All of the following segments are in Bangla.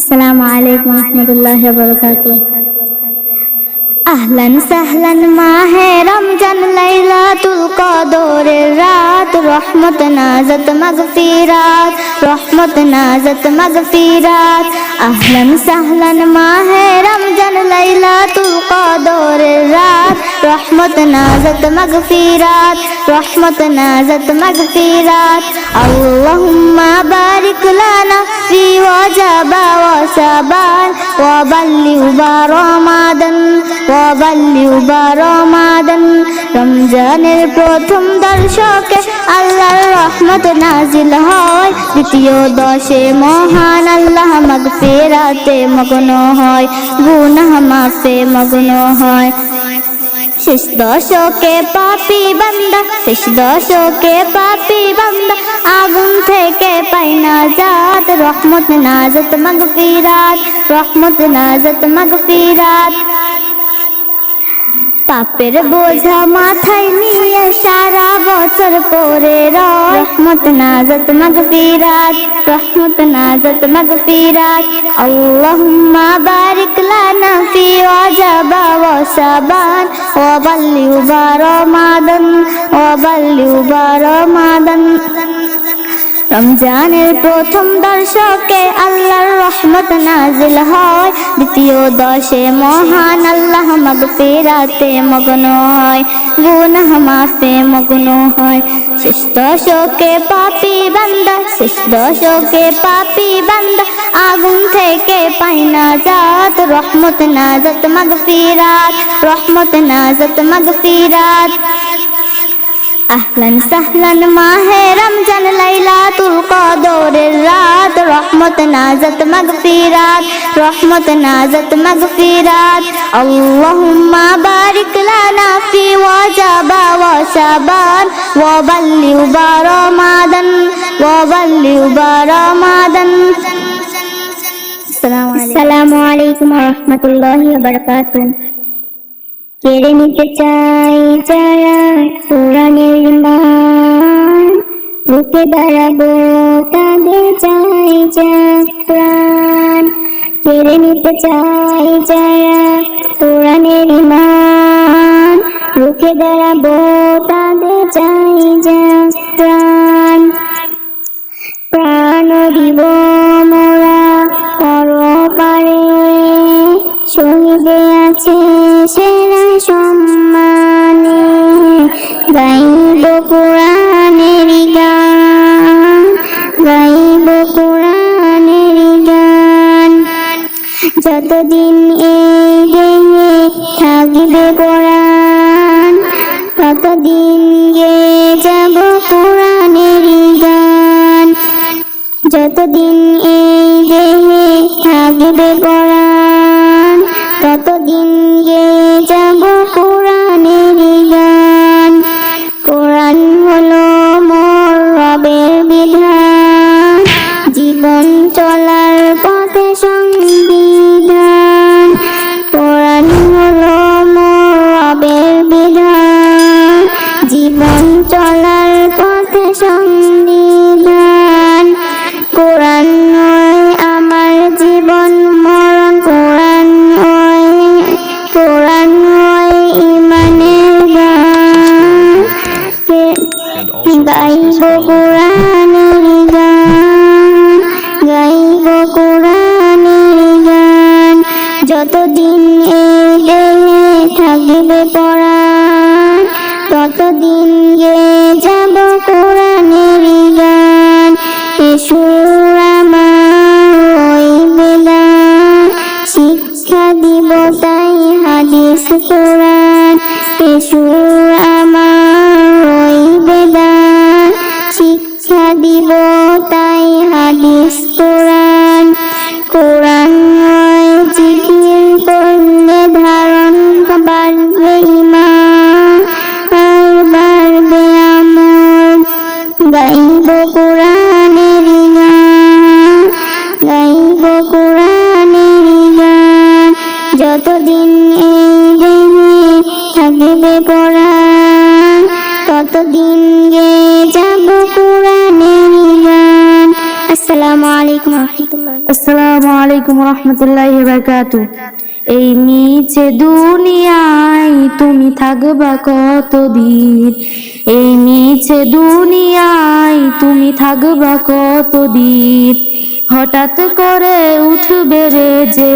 আসসালামু আলাইকুম রহমতুল্লাহ বরকাতুহ। আহলান সাহলান মাহে রমজান লাইলাতুল কদরের রাত, রহমত নাজত মাগফিরাত, রহমত নাজত মাগফিরাত। আহলান সাহলান মাহে রমজান লাইলাতুল কদরের রাত রহমত নাজত মাগফিরাত রহমত নাজত মাগফিরাত আল্লাহুম্মা বারিক লানা ফি ওয়াজাবা ওয়া শাবান ওয়া বাল্লিগা রমাদান ওয়াবাল্লিগা রমাদান রমজানের প্রথম দর্শকে আল্লাহর রহমত নাজিল হয়। দ্বিতীয় দশে মহান আল্লাহ মাগফিরাতে মগ্ন হয়। গুনাহ মাফে মগ্ন হয়। শেষ দশকে পাপি বান্দা, শেষ দশকে পাপি বান্দা, আগুন থেকে পাই না জাত। রহমত নাজত মাগফিরাত, রহমত নাজত মাগফিরাত। পাপের বোঝা মাথায় নিয়ে সারা বছর পরে রহমত নাজত মাগফিরাত, রহমত নাজত মাগফিরাত। আল্লাহুম্মা বারিক লানা ফি ওয়াজাবা ওয়া শাবান। ওয়া বাল্লিগা রমাদান ওয়া বাল্লিগা রমাদান রমজানের প্রথম দর্শকে আল্লাহর রহমত নাজিল হয়। দ্বিতীয় দশে মহান আল্লাহ মাগফিরাতে মগ্ন হয়। গুনাহ মাফে মগ্ন হয়। শেষ দশকে পাপি বান্দা শেষ দশকে পাপি বান্দা, আগুন থেকে পাই না জাত রহমত নাজত মাগফিরাত, রহমত নাজত মাগফিরাত। আহলান সাহলান মাহে রমজান লাইলাতুল কদরের রহমত নাজত মাগফিরাত, রহমত নাজত মাগফিরাত। আল্লাহুম্মা বারিক লানা ফি ওয়াজাবা ওয়া শাবান, ওয়া বাল্লিগা রমাদান ওয়া বাল্লিগা রমাদান আসসালামু আলাইকুম। ওয়া রাহমাতুল্লাহি ওয়া বারাকাতুহু। কেড়ে নিতে চাই যারা কোরআনের মান বুকে দাঁড়াবো তাদের চাই যা প্রাণ। কেড়ে নিতে চাই যারা কোরআনের ইমান। বুকে দাঁড়াবো তাদের চাই যা প্রাণ প্রাণ। ততদিন গে যাব কোরআনের গান কোরআন হলো মোর রবের বিধান। জীবন চলার পথে সংবিধান যতদিন থাকবে পড়ান ততদিন গে যাব কোরআনের গান। বেদান শিক্ষা দিব তাই হাদিস কোরআন। আমার ততদিন গে যাব কোরআনের গান আসসালামু আলাইকুম রহমতুল্লাহ। আসসালামু আলাইকুম রহমতুল্লাহ বারকাতু এই মিছে দুনিয়ায় তুমি থাকবা কতদিন? এই মিছে দুনিয়ায় তুমি থাকবা কতদিন? হঠাৎ করে উঠবে রে যে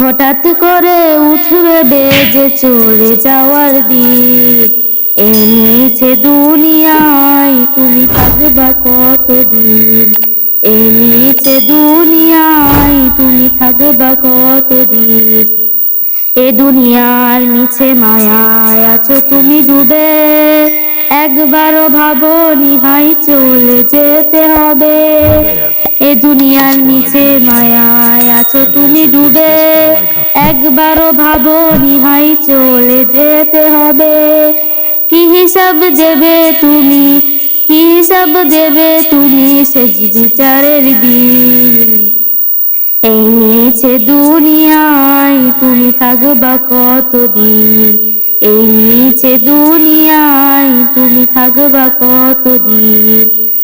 হঠাৎ করে উঠবে বেজে চলে যাওয়ার দিন এই মিছে দুনিয়ায়, তুমি থাকবা কতদিন? এই মিছে দুনিয়ায়, তুমি থাকবা কতদিন? এ দুনিয়ার মিছে মায়ায় আছো, তুমি ডুবে। একবারও ভাবো, নিহাই চলে যেতে হবে। এ দুনিয়ার নিচে মায়ায় আছো, তুমি ডুবে। একবারও ভাবো, নিহাই চলে যেতে হবে। কি হিসাব দেবে তুমি? কি হিসাব দেবে তুমি? শেষ বিচারের দিন। এই মিছে দুনিয়ায় তুমি থাকবা কতদিন? এই মিছে দুনিয়ায় তুমি থাকবা কতদিন?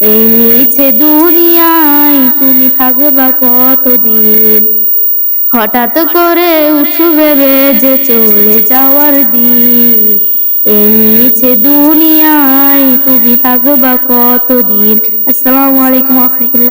এই মিছে দুনিয়ায় তুমি থাকবা কতদিন? হঠাৎ করে উঠবে যে চলে যাওয়ার দিন। এই মিছে দুনিয়ায় তুমি থাকবা কতদিন? আসসালামু আলাইকুম